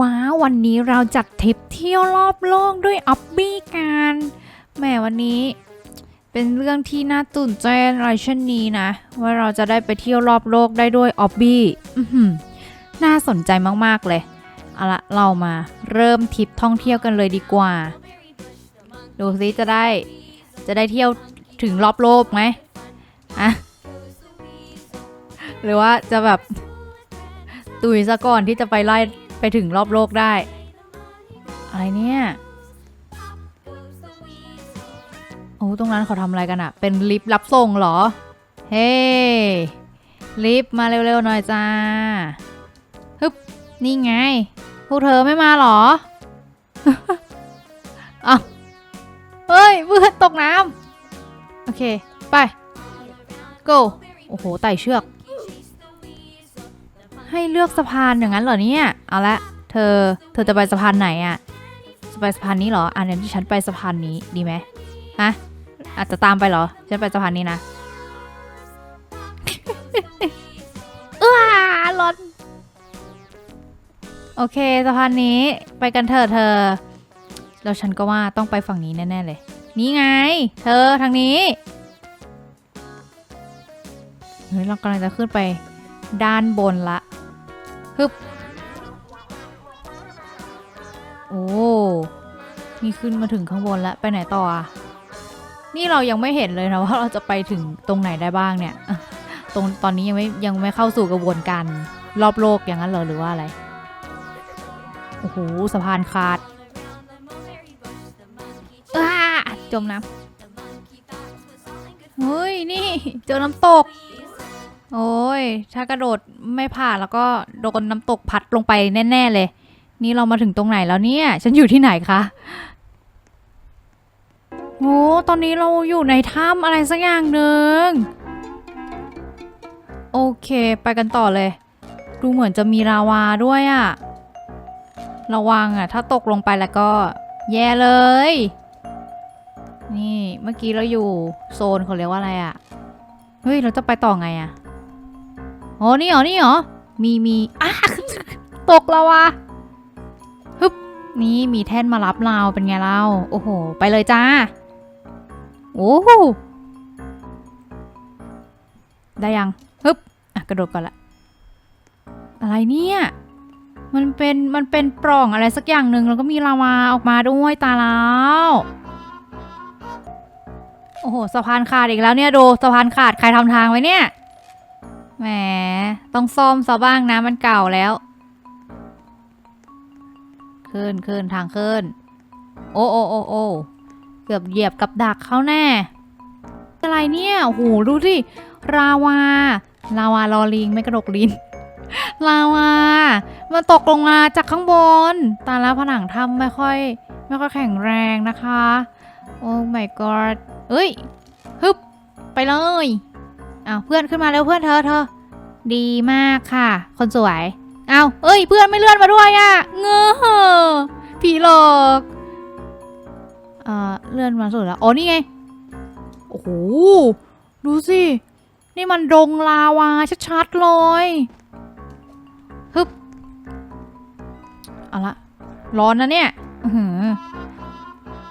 ว้าววันนี้เราจัดทริปเที่ยวรอบโลกด้วยออบบี้กันแหมวันนี้ เป็นเรื่องที่น่าตื่นเต้นอะไรเช่นนี้นะ ว่าเราจะได้ไปเที่ยวรอบโลกได้ด้วยออบบี้น่าสนใจมากๆเลยเอาละเรามาเริ่มทริปท่องเที่ยวกันเลยดีกว่า ดูซิจะได้จะได้เที่ยวถึงรอบโลกไหมอะหรือว่าจะแบบตุยซะก่อนที่จะไปไล่ ไปถึงรอบโลกได้ อะไรเนี่ย โอ้ตรงนั้นเขาทำอะไรกันอะเป็นลิฟต์รับส่งเหรอ เฮ้ลิฟต์มาเร็วๆหน่อยจ้าฮึบนี่ไง พวกเธอไม่มาเหรออ้าวเฮ้ยเพื่อนตกน้ำโอเค ไป go โอ้โหไต่เชือก ให้เลือกสะพานอย่างนั้นเหรอเนี่ย เอาละ เธอ เธอจะไปสะพานไหนอะจะไปสะพานนี้เหรอ อะเดี๋ยวที่ฉันไปสะพานนี้ดีไหมฮะอาจจะตามไปเหรอ ฉันไปสะพานนี้นะเอ้าร้อนโอเคสะพานนี้ไปกันเถอะเธอ แล้วฉันก็ว่าต้องไปฝั่งนี้แน่ ๆ เลย นี่ไง เธอทางนี้เฮ้ยเรากำลังจะขึ้นไปด้านบนละฮึบ อ้ นี่ขึ้นมาถึงข้างบนแล้ว ไปไหนต่ออะ นี่เรายังไม่เห็นเลยนะว่าเราจะไปถึงตรงไหนได้บ้างเนี่ย ตรงตอนนี้ยังไม่ยังไม่เข้าสู่กระบวนการรอบโลกอย่างนั้นเหรอหรือว่าอะไร โอ้โหสะพานขาดอ้าจมน้ำเฮ้ย นี่เจอน้ำตก โอ้ย ถ้ากระโดดไม่ผ่านแล้วก็โดนน้ำตกพัดลงไปแน่ ๆ เลย นี่เรามาถึงตรงไหนแล้วเนี่ย ฉันอยู่ที่ไหนคะโอ้ตอนนี้เราอยู่ในถ้ำอะไรสักอย่างหนึ่ง โอเค ไปกันต่อเลย ดูเหมือนจะมีลาวาด้วยอะระวังอะถ้าตกลงไปแล้วก็ แย่เลย นี่เมื่อกี้เราอยู่โซนเขาเรียกว่าอะไรอะเฮ้ย เราจะไปต่อไงอะอ๋อนี่เหรอ นี่เหรอ มีมีอะตกแล้ววะฮึบ นี่มีแท่นมารับเราเป็นไงเราโอ้โห ไปเลยจ้า โอ้โห ได้ยังฮึบอะกระโดดก่อนละ อะไรเนี่ย มันเป็น มันเป็นปล่องอะไรสักอย่างหนึ่งแล้วก็มีลาวาออกมาด้วยตาแล้วโอ้โหสะพานขาดอีกแล้วเนี่ยดูสะพานขาดใครทำทางไว้เนี่ยแหมต้องซ่อมซะบ้างนะมันเก่าแล้ว ขึ้นขึ้นทางขึ้น โอ้โอ้โอ้โอ้เกือบเหยียบกับดักเขาแน่ อะไรเนี่ยโอ้โหดูสิราวา ลาวาลอลิงไม่กระดกลิ้น ลาวา มันตกลงมาจากข้างบน ตาแล้วผนังถ้ำไม่ค่อย ไม่ค่อยแข็งแรงนะคะ โอ้ my god เอ้ย ฮึบ ไปเลยอ้าวเพื่อนขึ้นมาแล้วเพื่อนเธอเธอ ดีมากค่ะ คนสวย เอาเอ้ย เพื่อนไม่เลื่อนมาด้วยอะ่ะ เงอผีหลอกเอ่อเลื่อนมาสุดแล้ว อ๋อ นี่ไง โอ้โห ดูสิ นี่มันดงลาวาชัดๆเลยฮึบเอาละ ร้อนนะเนี่ย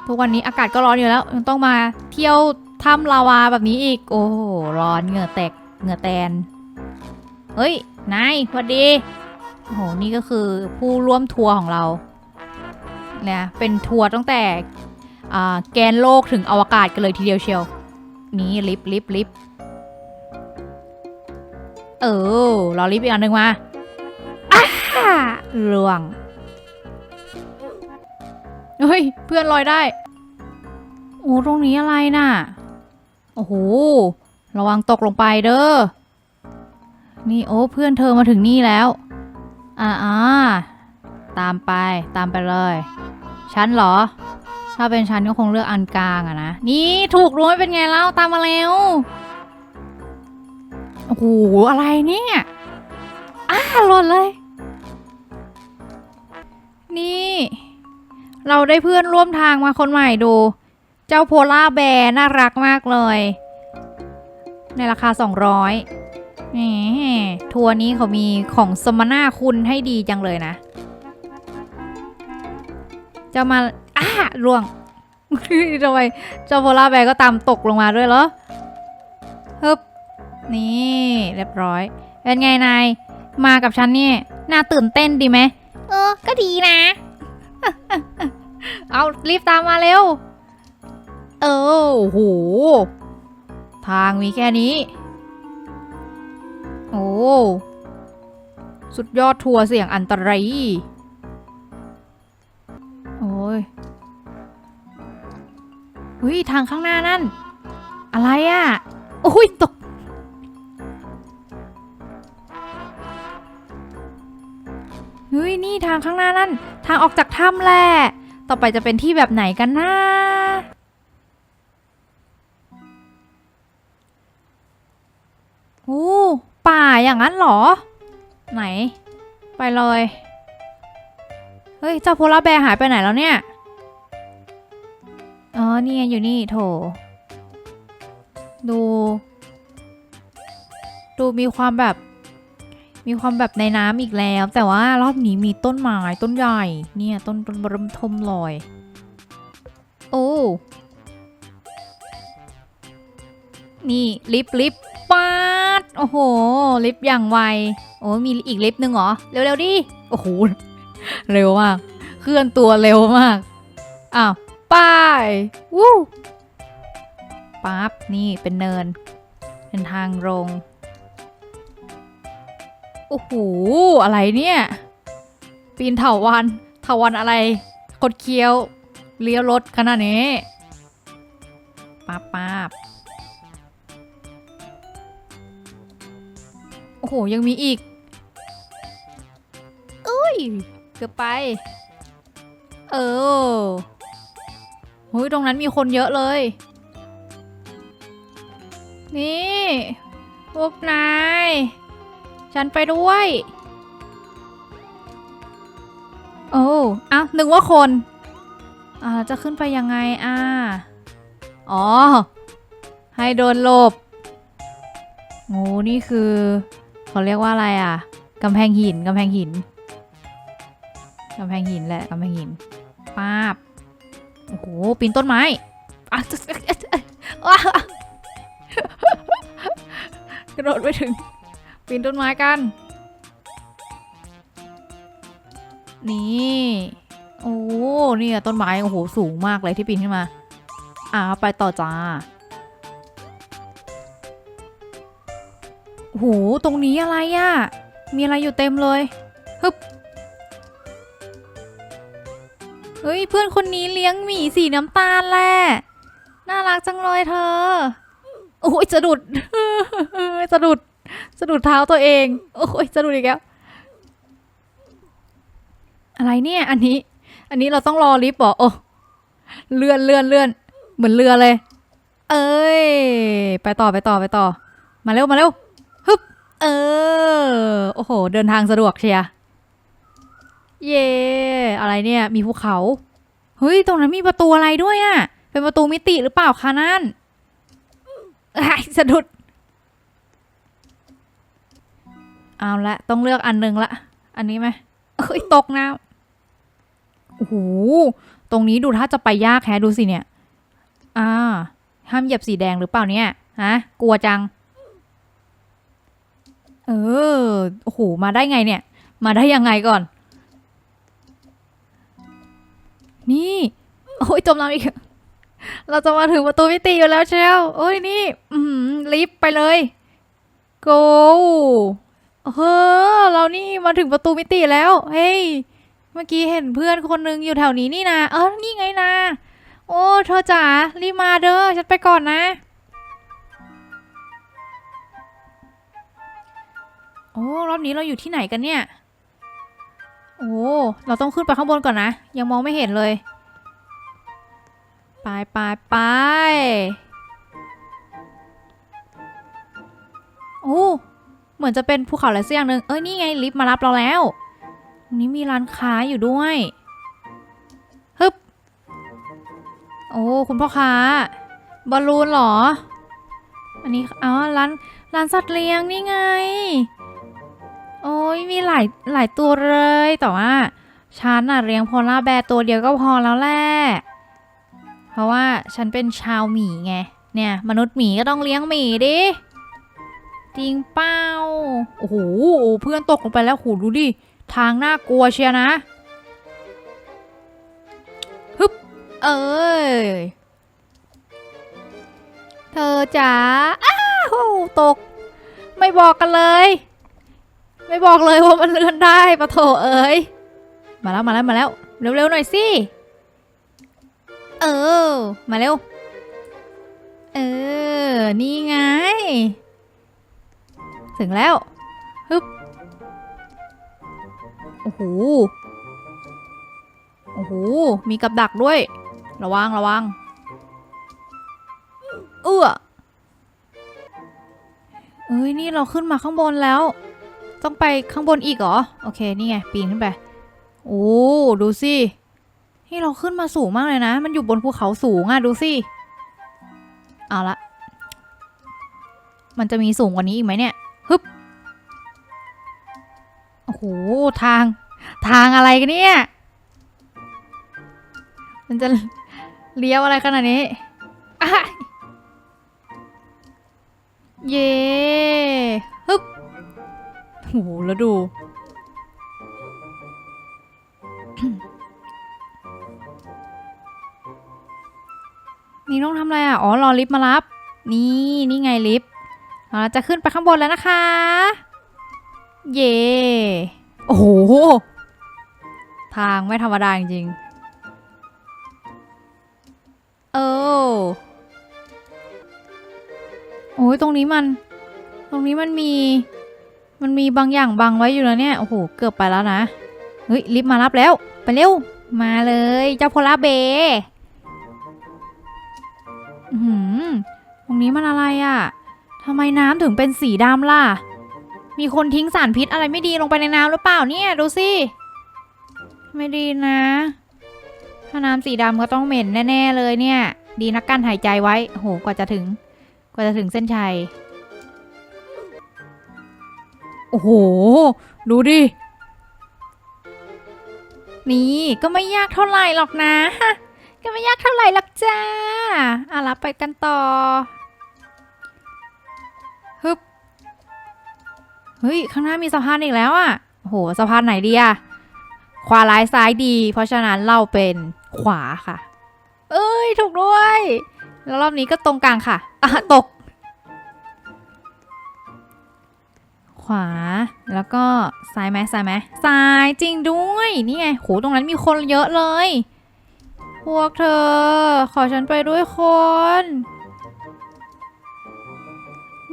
ทุกวันนี้อากาศก็ร้อนอยู่แล้ว ยังต้องมาเที่ยวถ้ำลาวาแบบนี้อีก โอ้โห ร้อนเหงื่อแตก เหงื่อแตน เฮ้ย นายสวัสดี โอ้โห นี่ก็คือผู้ร่วมทัวร์ของเราเนี่ยเป็นทัวร์ตั้งแต่อ่าแกนโลกถึงอวกาศกันเลยทีเดียวเชียว นี่ลิฟต์ลิฟต์ลิฟต์เออรอลิฟต์อีกอันหนึ่งมาอ้าล่วง เฮ้ย เพื่อนลอยได้ โอ้ตรงนี้อะไรน่ะ โอ้โห ระวังตกลงไปเด้อ นี่โอ้เพื่อนเธอมาถึงนี่แล้ว อ่าอ่าตามไปตามไปเลยฉันเหรอ ถ้าเป็นฉันก็คงเลือกอันกลางอะนะ นี่ถูกรู้ไม่เป็นไงเล่าตามมาแล้วโอ้โหอะไรเนี่ยอ้าหล่นเลย นี่ เราได้เพื่อนร่วมทางมาคนใหม่ดู เจ้าโพล่าแบร์น่ารักมากเลย ในราคา 200แหม ทัวร์นี้เขามีของสมนาคุณให้ดีจังเลยนะ จะมาอ้าร่วงทำไมเจ้าโพล่าแบร์ก็ตามตกลงมาด้วยเหรอฮึบนี่เรียบร้อย เป็นไงนาย มากับฉันเนี่ยน่าตื่นเต้นดีไหมเออ ก็ดีนะ เอารีบตามมาเร็ว เออโอ้โห ทางมีแค่นี้ โอ้ สุดยอดทัวร์เสี่ยงอันตรายโอ้ยเฮ้ยทางข้างหน้านั่น อะไรอะ่ะ โอ้ยตก เฮ้ย นี่ทางข้างหน้านั่น ทางออกจากถ้ำแหละ ต่อไปจะเป็นที่แบบไหนกันนะโอ้ ป่าอย่างนั้นหรอ ไหน ไปเลย เฮ้ย เจ้าโพลาร์แบร์หายไปไหนแล้วเนี่ย อ๋อ นี่อยู่นี่โถ ดู ดูมีความแบบ มีความแบบในน้ำอีกแล้ว แต่ว่ารอบนี้มีต้นไม้ต้นใหญ่ เนี่ยต้นต้นบรมทมลอย โอ้ นี่ลิฟลิฟาด โอ้โห ลิฟต์อย่างไว โอ้มีอีกลิฟต์หนึ่งเหรอ เร็วๆดิ โอ้โห เร็วมาก เคลื่อนตัวเร็วมาก อ้าวป้ายวู้ปั๊บ นี่เป็นเนิน เป็นทางลง โอ้โห อะไรเนี่ย ปีนเถาวัน เถาวันอะไรกดเคี้ยว เลี้ยวรถขนาดนี้ป๊าบป หยังมีอีกอุ้ย เกือบไป เออเฮ้ยตรงนั้นมีคนเยอะเลย นี่พวกนาย ฉันไปด้วย โอ้อ้าวนึกว่าคน อ่า จะขึ้นไปยังไง อ่า อ๋อ ให้โดนหลบโอ้นี่คือ เขาเรียกว่าอะไรอะกำแพงหินกำแพงหินกำแพงหินแหละกำแพงหินป้าบโอ้โหปีนต้นไม้อะว้ากระโดดไปถึงปีนต้นไม้กัน นี่โอ้เนี่ยต้นไม้โอ้โหสูงมากเลยที่ปีนขึ้นมา อ่าไปต่อจ้า หตรงนี้อะไรอะ่ะ มีอะไรอยู่เต็มเลยฮึบเฮ้ยเพื่อนคนนี้เลี้ยงหมีสีน้ำตาลแหละ น่ารักจังเลยเธอ โอ้ยจะดุดจะดุดสะดุดเท้าตัวเอง โอ้ยสะดุดอีกแล้ว อะไรเนี่ย อันนี้ อันนี้เราต้องรอลิฟต์หรอโอ้เลื่อนเลื่อนเลื่อนเหมือนเรือเลย เอ้ย ไปต่อไปต่อไปต่อ มาเร็วมาเร็ว เออ โอ้โห เดินทางสะดวกเชียเย่อะไรเนี่ย มีภูเขา เฮ้ย ตรงนั้นมีประตูอะไรด้วยอะเป็นประตูมิติหรือเปล่าคะนั่นไอสะดุด เอาละต้องเลือกอันนึงละ อันนี้ไหมเอ้ย ตกน้ำโอ้โห ตรงนี้ดูถ้าจะไปยากแฮะดูสิเนี่ย อ่า ห้ามเหยียบสีแดงหรือเปล่าเนี่ย ฮะ กลัวจัง เออ โอ้โห มาได้ไงเนี่ย มาได้ยังไงก่อน นี่ โอ้ยจมน้ำอีก เราจะมาถึงประตูมิติอยู่แล้วเชียวโอ้ยนี่ อืมลิฟไปเลย go เฮ้อเรานี่มาถึงประตูมิติแล้ว เฮ้ย เมื่อกี้เห็นเพื่อนคนหนึงอยู่แถวนี้นี่นะ เออ นี่ไงนะ โอ้ เธอจ๋า รีบมาเด้อ ฉันไปก่อนนะ โอ้รอบนี้เราอยู่ที่ไหนกันเนี่ย โอ้เราต้องขึ้นไปข้างบนก่อนนะ ยังมองไม่เห็นเลย ไปไปไปโอ้เหมือนจะเป็นภูเขาอะไรสักอย่างหนึ่งเอ้ยนี่ไงลิฟต์มารับเราแล้วตรงนี้มีร้านค้าอยู่ด้วยฮึบโอ้คุณพ่อค้าบอลลูนเหรอ อันนี้อ๋อร้านร้านสัตว์เลี้ยงนี่ไง โอ้ยมีหลายหลายตัวเลย แต่ว่าฉันน่ะเลี้ยงโพล่าร์แบร์ตัวเดียวก็พอแล้วแหละเพราะว่าฉันเป็นชาวหมีไง เนี่ย มนุษย์หมีก็ต้องเลี้ยงหมีดิจริงเป้าโอ้โหเพื่อนตกลงไปแล้วโหดูดิ ทางน่ากลัวเชียนะฮึบเอ้ยเธอจ๋าอ้าวตก ไม่บอกกันเลย ไม่บอกเลยว่ามันเลื่อนได้ปะโถเอ้ย มาแล้วมาแล้วมาแล้ว เร็วๆหน่อยสิ เออ มาเร็ว เออ นี่ไง ถึงแล้วฮึบ โอ้โห โอ้โห มีกับดักด้วย ระวังระวัง เอื้อเอ้ย นี่เราขึ้นมาข้างบนแล้ว ต้องไปข้างบนอีกเหรอ โอเค นี่ไง ปีนขึ้นไป โอ้ ดูสิ นี่เราขึ้นมาสูงมากเลยนะ มันอยู่บนภูเขาสูงอะดูสิ เอาละ มันจะมีสูงกว่านี้อีกไหมเนี่ย ฮึบ โอ้โห ทาง ทางอะไรกันเนี่ย มันจะเลี้ยวอะไรขนาดนี้ เย้ หแล้วดู นี่ต้องทำอะไรอะ อ๋อ รอลิฟต์มารับ นี่ นี่ไงลิฟต์เราจะขึ้นไปข้างบนแล้วนะคะ เย่โอ้โห ทางไม่ธรรมดาจริงเออโอ้ยตรงนี้มัน ตรงนี้มันมี มันมีบางอย่างบังไว้อยู่แล้วเนี่ย โอ้โห เกือบไปแล้วนะ เฮ้ยลิฟต์มารับแล้ว ไปเร็ว มาเลย เจ้าโพลาเบหือตรงนี้มันอะไรอะ่ะทำไมน้ำถึงเป็นสีดำล่ะ มีคนทิ้งสารพิษอะไรไม่ดีลงไปในน้ำหรือเปล่าเนี่ย ดูสิ ไม่ดีนะ ถ้าน้ำสีดำก็ต้องเหม็นแน่ ๆ เลยเนี่ย ดีนักการหายใจไว้โอ้โห กว่าจะถึง กว่าจะถึงเส้นชัย โอ้โห ดูดิ นี่ก็ไม่ยากเท่าไหร่หรอกนะ ก็ไม่ยากเท่าไหร่หรอกจ้าอะรับไปกันต่อ ฮึบ เฮ้ย ข้างหน้ามีสะพานอีกแล้วอะโอ้โห สะพานไหนดีอะขวาร้ายซ้ายดี เพราะฉะนั้นเราเป็นขวาค่ะ เอ้ย ถูกด้วย แล้วรอบนี้ก็ตรงกลางค่ะ อะ ตก ขวา แล้วก็ซ้ายไหมซ้ายไหมซ้ายจริงด้วย นี่ไงโหตรงนั้นมีคนเยอะเลย พวกเธอ ขอฉันไปด้วยคน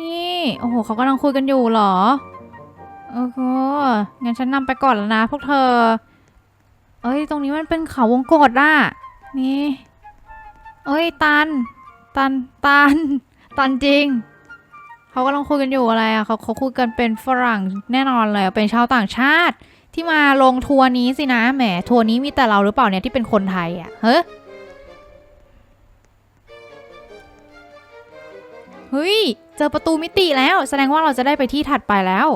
นี่ โอ้โหเขากำลังคุยกันอยู่เหรอ โอ้โหงั้นฉันนำไปก่อนแล้วนะ พวกเธอ เอ้ย ตรงนี้มันเป็นเขาวงกตอะ นี่ เอ้ย ตัน ตัน ตัน ตันจริง เขากำลังคุยกันอยู่อะไรอะเขาเขาคุยกันเป็นฝรั่งแน่นอนเลยเป็นชาวต่างชาติ ที่มาลงทัวร์นี้สินะแหมทัวร์นี้มีแต่เราหรือเปล่าเนี่ยที่เป็นคนไทยอะเฮ้ยเฮ้ยเจอประตูมิติแล้ว แสดงว่าเราจะได้ไปที่ถัดไปแล้ว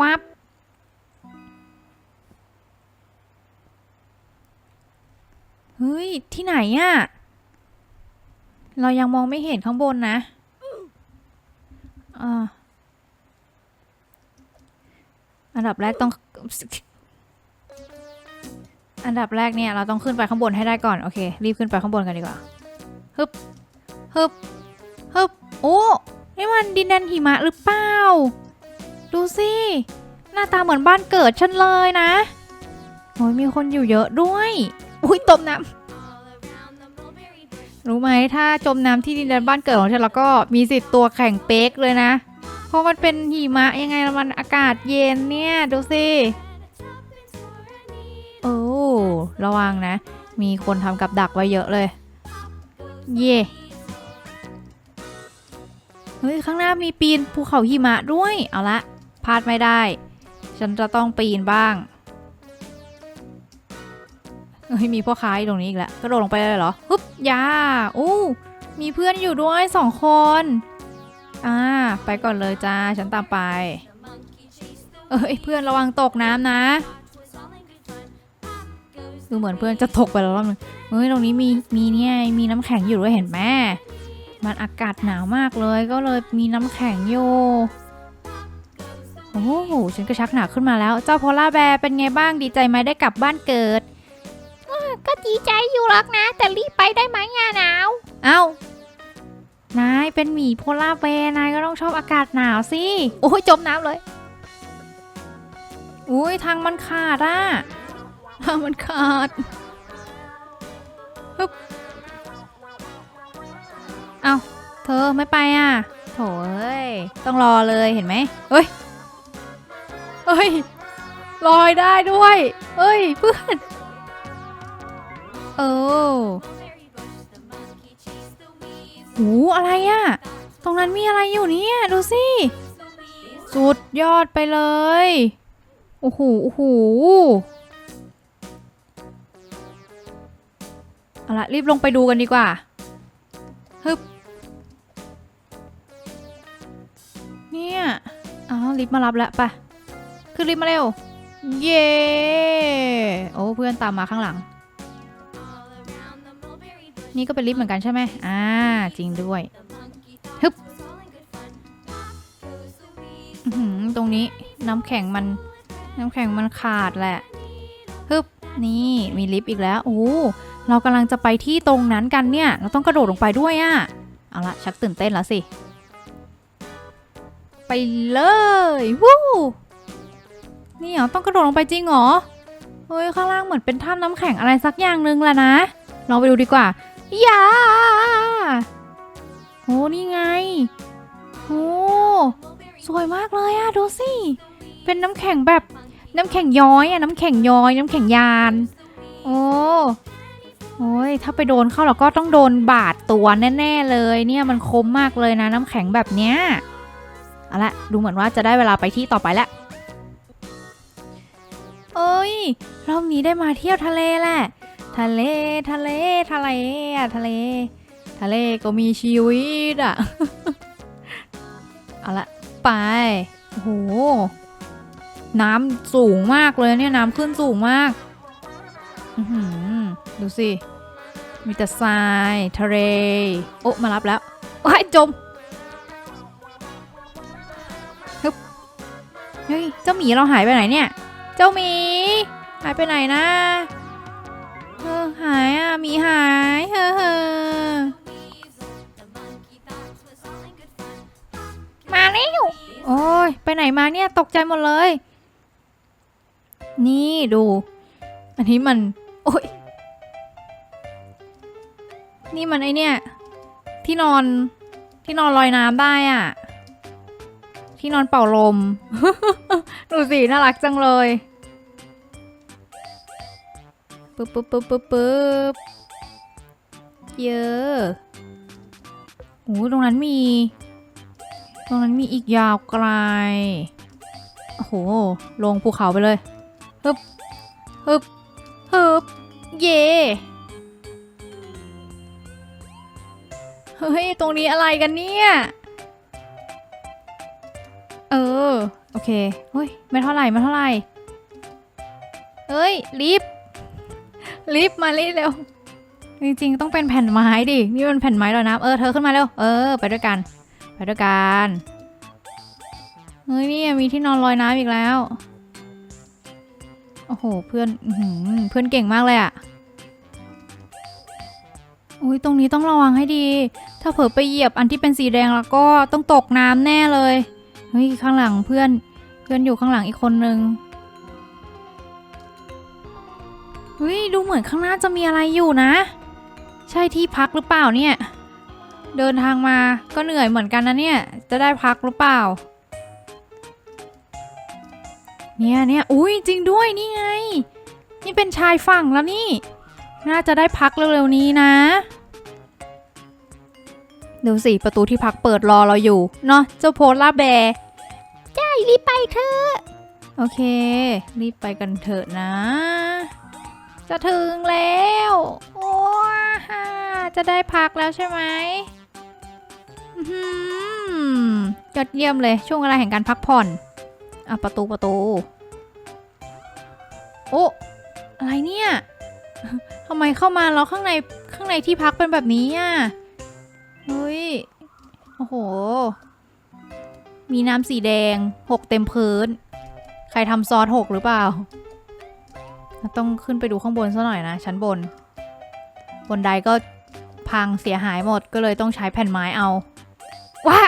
วับเฮ้ย ที่ไหนอะ เรายังมองไม่เห็นข้างบนนะอ่าอันดับแรกต้อง อันดับแรกเนี่ยเราต้องขึ้นไปข้างบนให้ได้ก่อน โอเค รีบขึ้นไปข้างบนกันดีกว่า ฮึบ ฮึบ ฮึบ โอ้ นี่มันดินแดนหิมะหรือเปล่า ดูสิ หน้าตาเหมือนบ้านเกิดฉันเลยนะ โอ้ยมีคนอยู่เยอะด้วย อุ้ยตมน้ำ รู้ไหมถ้าจมน้ำที่ดินแดนบ้านเกิดของฉันแล้วก็มีสิทธิ์ตัวแข็งเป๊กเลยนะ เพราะมันเป็นหิมะยังไงล้วมันอากาศเย็นเนี่ยดูสิโอ้ระวังนะ มีคนทำกับดักไว้เยอะเลย เย่เฮ้ยข้างหน้ามีปีนภูเขาหิมะด้วย เอาละพลาดไม่ได้ ฉันจะต้องปีนบ้าง เฮ้ยมีพ่อค้าอยู่ตรงนี้อีกแล้วกระโดดลงไปเลยเหรอฮึบยาอู้มีเพื่อนอยู่ด้วยสองคนอ่าไปก่อนเลยจ้าฉันตามไป เอ้ยเพื่อนระวังตกน้ำนะดูเหมือนเพื่อนจะตกไปแล้วรอบนึงเฮ้ยตรงนี้มีมีเนี่ยมีน้ำแข็งอยู่ด้วยเห็นไหมมันอากาศหนาวมากเลยก็เลยมีน้ำแข็งอยู่โอ้โหฉันก็ชักหนาขึ้นมาแล้ว เจ้าโพล่าแบร์เป็นไงบ้างดีใจไหมได้กลับบ้านเกิด ก็ดีใจอยู่หรอกนะ แต่รีบไปได้ไหมอะหนาว เอ้านายเป็นหมีโพล่าแบร์นายก็ต้องชอบอากาศหนาวสิ โอ้ยจมน้ำเลยอุ้ยทางมันขาดอะทางมันขาดฮึบเอาเธอไม่ไปอะ โถเอ้ยต้องรอเลยเห็นไหมเฮ้ยเฮ้ยลอยได้ด้วยเฮ้ยเพื่อน เออหูอะไรอะตรงนั้นมีอะไรอยู่เนี่ย ดูสิ สุดยอดไปเลย โอ้โห โอ้โหเอาละรีบลงไปดูกันดีกว่าฮึบเนี่ย อ๋อ ลิฟต์มารับแล้วไปขึ้นลิฟต์มาเร็ว เย้ โอ้ เพื่อนตามมาข้างหลัง นี่ก็เป็นลิฟต์เหมือนกันใช่ไหมอ่า จริงด้วยฮึบหือตรงนี้น้ำแข็งมัน น้ำแข็งมันขาดแหละฮึบนี่มีลิฟต์อีกแล้ว โอ้เรากำลังจะไปที่ตรงนั้นกันเนี่ย เราต้องกระโดดลงไปด้วยอะเอาละชักตื่นเต้นแล้วสิ ไปเลยวู้นี่เหรอต้องกระโดดลงไปจริงเหรอเฮ้ยข้างล่างเหมือนเป็นถ้ำน้ำแข็งอะไรสักอย่างนึงแหละนะลองไปดูดีกว่า ย่าโอ้นี่ไงโอ้สวยมากเลยอะดูสิ เป็นน้ำแข็งแบบน้ำแข็งย้อยอะน้ำแข็งย้อย น้ำแข็งยาน โอ้โอ้ยถ้าไปโดนเข้าเราก็ต้องโดนบาดตัวแน่ๆเลย เนี่ยมันคมมากเลยนะ น้ำแข็งแบบเนี้ยเอาละดูเหมือนว่าจะได้เวลาไปที่ต่อไปแล้วเอ้ยรอบนี้ได้มาเที่ยวทะเลแหละ ทะเลทะเลทะเลอะทะเล ทะเลก็มีชีวิตอะเอาละไปโอ้โหน้ำสูงมากเลยเนี่ยน้ำขึ้นสูงมากดูสิ มีแต่ทรายทะเล โอ้มารับแล้วว้ายจมฮึบเฮ้ย เจ้าหมีเราหายไปไหนเนี่ย เจ้าหมี หายไปไหนนะ หายอะมีหายเฮ้อเฮ้อมาแล้วโอ้ยไปไหนมาเนี่ยตกใจหมดเลย นี่ดู อันนี้มัน โอ้ยนี่มันไอเนี่ย ที่นอนที่นอนลอยน้ำได้อะ ที่นอนเป่าลม ดูสิน่ารักจังเลย ปึ๊บปึ๊บปึ๊บปึ๊บปึ๊บเยอะโอ้ตรงนั้นมี ตรงนั้นมีอีกยาวไกล โอ้โห ลงภูเขาไปเลยฮึบฮึบฮึบเย่เฮ้ย ตรงนี้อะไรกันเนี่ย เออ โอเคเฮ้ย ไม่เท่าไหร่ ไม่เท่าไหร่ เฮ้ย ลิฟ ต์ลิฟต์มาเร็ว จริงๆ ต้องเป็นแผ่นไม้ดิ นี่มันแผ่นไม้ลอยน้ำเออ เธอขึ้นมาเร็ว เออ ไปด้วยกัน ไปด้วยกัน เฮ้ยนี่มีที่นอนลอยน้ำอีกแล้ว โอ้โห เพื่อนอเพื่อนเก่งมากเลยอะอุ้ยตรงนี้ต้องระวังให้ดี ถ้าเผลอไปเหยียบอันที่เป็นสีแดงแล้วก็ต้องตกน้ำแน่เลย เฮ้ย ข้างหลังเพื่อน เพื่อนอยู่ข้างหลังอีกคนนึง ฮ้ยดูเหมือนข้างหน้าจะมีอะไรอยู่นะ ใช่ที่พักหรือเปล่าเนี่ย เดินทางมาก็เหนื่อยเหมือนกันนะเนี่ย จะได้พักหรือเปล่า เนี่ยเนี่ยอุ้ยจริงด้วยนี่ไง นี่เป็นชายฝั่งแล้วนี่ น่าจะได้พักเร็วๆนี้นะดูสิประตูที่พักเปิดรอเราอยู่ เนาะเจ้าโพล่าแบร์ใช่รีบไปเถอะ โอเค รีบไปกันเถอะนะ จะถึงแล้ว โอ้ฮ่าจะได้พักแล้วใช่ไหมหือยอดเยี่ยมเลยช่วงเวลาแห่งการพักผ่อนอะประตูประตู โอ้อะไรเนี่ยทำไมเข้ามาแล้วข้างในข้างในที่พักเป็นแบบนี้อะเฮ้ยโอ้โห มีน้ำสีแดงหกเต็มพื้น ใครทำซอสหกหรือเปล่า ต้องขึ้นไปดูข้างบนซะหน่อยนะ ชั้นบน บนไดก็พังเสียหายหมดก็เลยต้องใช้แผ่นไม้เอาว้า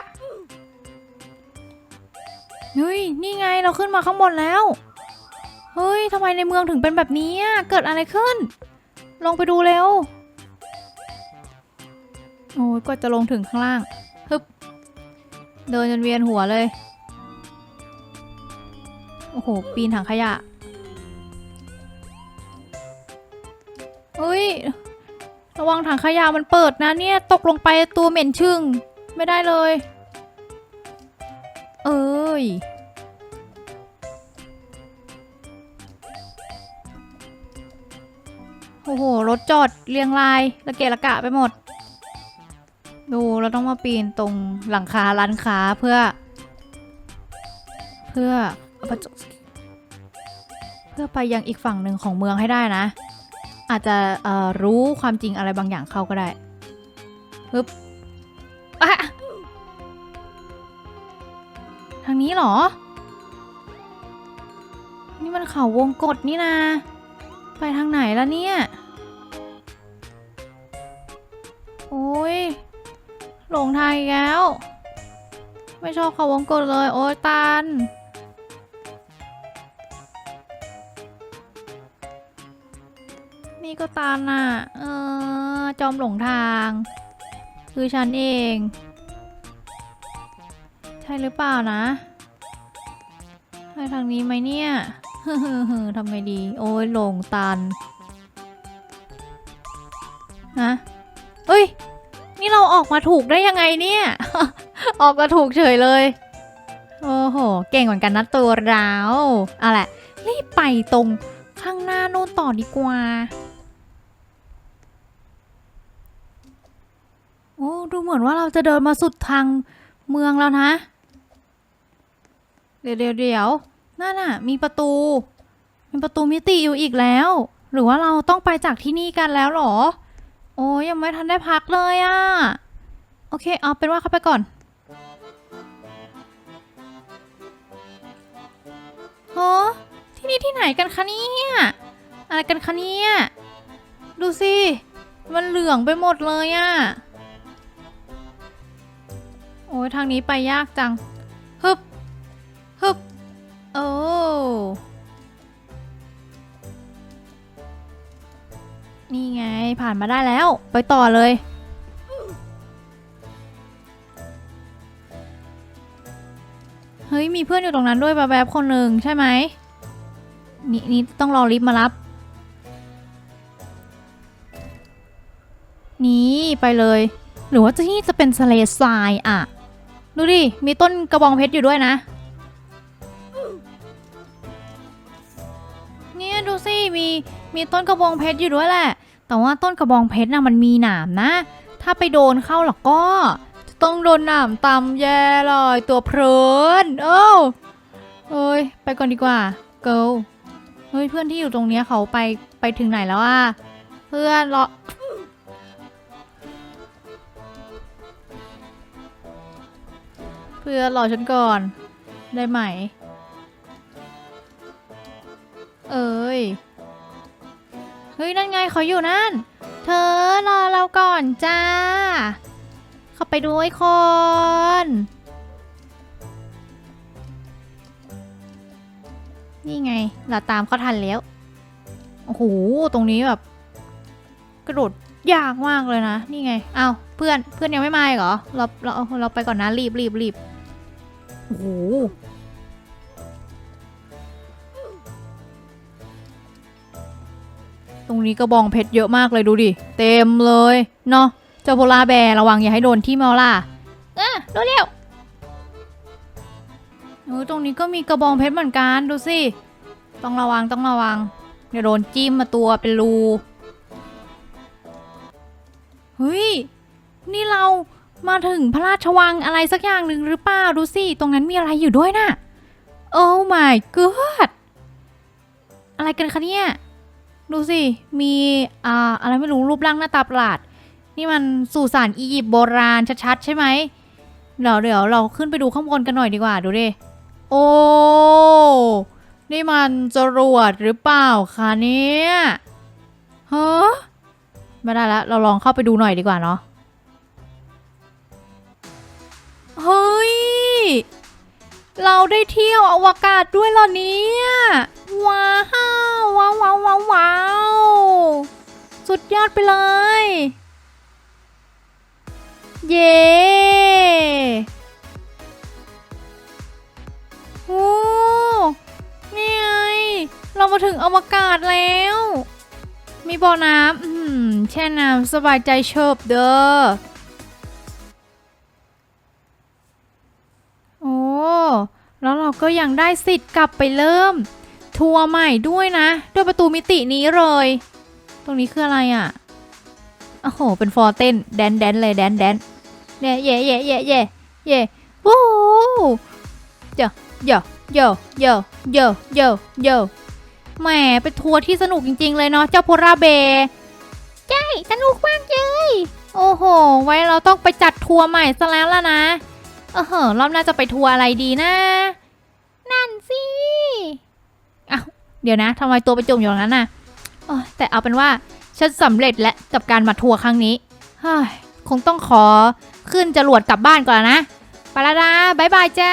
เฮ้ยนี่ไงเราขึ้นมาข้างบนแล้ว เฮ้ยทำไมในเมืองถึงเป็นแบบนี้เกิดอะไรขึ้น ลงไปดูเร็ว โอ้ยก็จะลงถึงข้างล่างฮึบเดินจนเวียนหัวเลย โอ้โห ปีนถังขยะ ระวังถังขยะมันเปิดนะเนี่ยตกลงไปตัวเหม็นชึ่ง ไม่ได้เลย เอ้ยโอ้โห รถจอดเรียงรายระเกะระกะไปหมด ดูเราต้องมาปีนตรงหลังคาร้านค้าเพื่อ เพื่อเอาประจเพื่อไปยังอีกฝั่งหนึ่งของเมืองให้ได้นะ อาจจะรู้ความจริงอะไรบางอย่างเขาก็ได้ปึ๊บอะทางนี้เหรอ นี่มันเขาวงกฏนี่นะ ไปทางไหนแล้วเนี่ย โอ้ย หลงทางอีกแล้ว ไม่ชอบเขาวงกฏเลย โอ้ยตัน นี่ก็ตันอะ เออ จอมหลงทาง คือฉันเอง ใช่หรือเปล่านะไปทางนี้ไหมเนี่ยทำไงดี โอ้ยหลงตันฮะเฮ้ย นี่เราออกมาถูกได้ยังไงเนี่ย ออกมาถูกเฉยเลย โอ้โห เก่งเหมือนกันนะตัวเราเอาแหละ รีบไปตรงข้างหน้านู่นต่อดีกว่า โอ้ดูเหมือนว่าเราจะเดินมาสุดทางเมืองแล้วนะ เดี๋ยวเดี๋ยวเดี๋ยวนั่นน่ะ มีประตู มีประตูมิติอยู่อีกแล้ว หรือว่าเราต้องไปจากที่นี่กันแล้วหรอ โอ้ยังไม่ทันได้พักเลยอะโอเค เอาเป็นว่าเข้าไปก่อนฮะที่นี่ที่ไหนกันคะเนี่ยอะไรกันคะเนี่ยดูสิ มันเหลืองไปหมดเลยอะโอ้ยทางนี้ไปยากจัง ฮึบ ฮึบ โอ้นี่ไงผ่านมาได้แล้ว ไปต่อเลย เฮ้ย มีเพื่อนอยู่ตรงนั้นด้วยแบบคนหนึ่งใช่ไหมนี่นี่ต้องรอลิฟต์มารับ นี่ไปเลย หรือว่าที่นี่จะเป็นทะเลทรายอะ ดูดิ มีต้นกระบองเพชรอยู่ด้วยนะ เนี่ยดูสิ มีมีต้นกระบองเพชรอยู่ด้วยแหละ แต่ว่าต้นกระบองเพชรน่ะมันมีหนามนะ ถ้าไปโดนเข้าหรอกก็จะต้องโดนหนามตำแย่เลยตัวเพลินเอ้าเอ้ยไปก่อนดีกว่า เกิลเฮ้ยเพื่อนที่อยู่ตรงเนี้ยเขาไปไปถึงไหนแล้วอะเพื่อนรอ เพื่อรอฉันก่อนได้ไหม เอ้ย เฮ้ย นั่นไงเขาอยู่นั่น เธอรอเราก่อนจ้า เข้าไปด้วยคน นี่ไงเราตามเขาทันแล้ว โอ้โห ตรงนี้แบบ กระโดดยากมากเลยนะ นี่ไง เอา้าเพื่อน เพื่อนยังไม่มาอีกเหรอ เรา เรา เราไปก่อนนะ รีบรีบรีบ โอ้โหตรงนี้กระบองเพชรเยอะมากเลยดูดิ เต็มเลยเนาะเจ้าโพลาแบร์ระวังอย่าให้โดนที่เมล่ะเออดูเร็วโอ้ตรงนี้ก็มีกระบองเพชรเหมือนกันดูสิ ต้องระวังต้องระวังอย่าโดนจิ้มมาตัวเป็นรูเฮ้ย นี่เรา มาถึงพระราชวังอะไรสักอย่างหนึ่งหรือเปล่าดูสิตรงนั้นมีอะไรอยู่ด้วยน่ะโอ้ my god อะไรกันคะเนี่ย ดูสิ มีอ่าอะไรไม่รู้รูปร่างหน้าตาประหลาด นี่มันสุสานอียิปต์โบราณชัดๆใช่ไหมเดี๋ยวเดี๋ยวเราขึ้นไปดูข้างบนกันหน่อยดีกว่าดูดิ โอ้ นี่มันจรวดหรือเปล่าคะเนี่ยฮะไม่ได้แล้วเราลองเข้าไปดูหน่อยดีกว่าเนาะ เฮ้ย เราได้เที่ยวอวกาศด้วยเหรอเนี่ย ว้าวว้าวว้าวว้าววาวสุดยอดไปเลย เย้โอ้นี่ไง เรามาถึงอวกาศแล้ว มีบ่อน้ำแช่น้ำสบายใจเชิบเด้อ แล้วเราก็ยังได้สิทธิ์กลับไปเริ่ม ทัวร์ใหม่ด้วยนะ ด้วยประตูมิตินี้เลย ตรงนี้คืออะไรอะโอ้โห เป็นฟอร์เต้นแดนแดนเลยแดนแดนเย่เย่เย่เย่เย่เย่โอ้โหเย่เย่เย่เย่เย่เย่เย่แหมเป็นทัวร์ที่สนุกจริง ๆ เลยเนาะเจ้าโพราเบใช่สนุกมากเลยโอ้โห ไว้เราต้องไปจัดทัวร์ใหม่ซะแล้วล่ะนะ เออเหอรอบหน้าจะไปทัวร์อะไรดีนะ นั่นสิเดี๋ยวนะทำไมตัวไปจมอยู่ตรงนั้นน่ะโอ้ยแต่เอาเป็นว่าฉันสำเร็จและกับการมาทัวร์ครั้งนี้เฮ้ยคงต้องขอขึ้นจรวดกลับบ้านก่อนนะไปและนะบ๊ายบายจ้า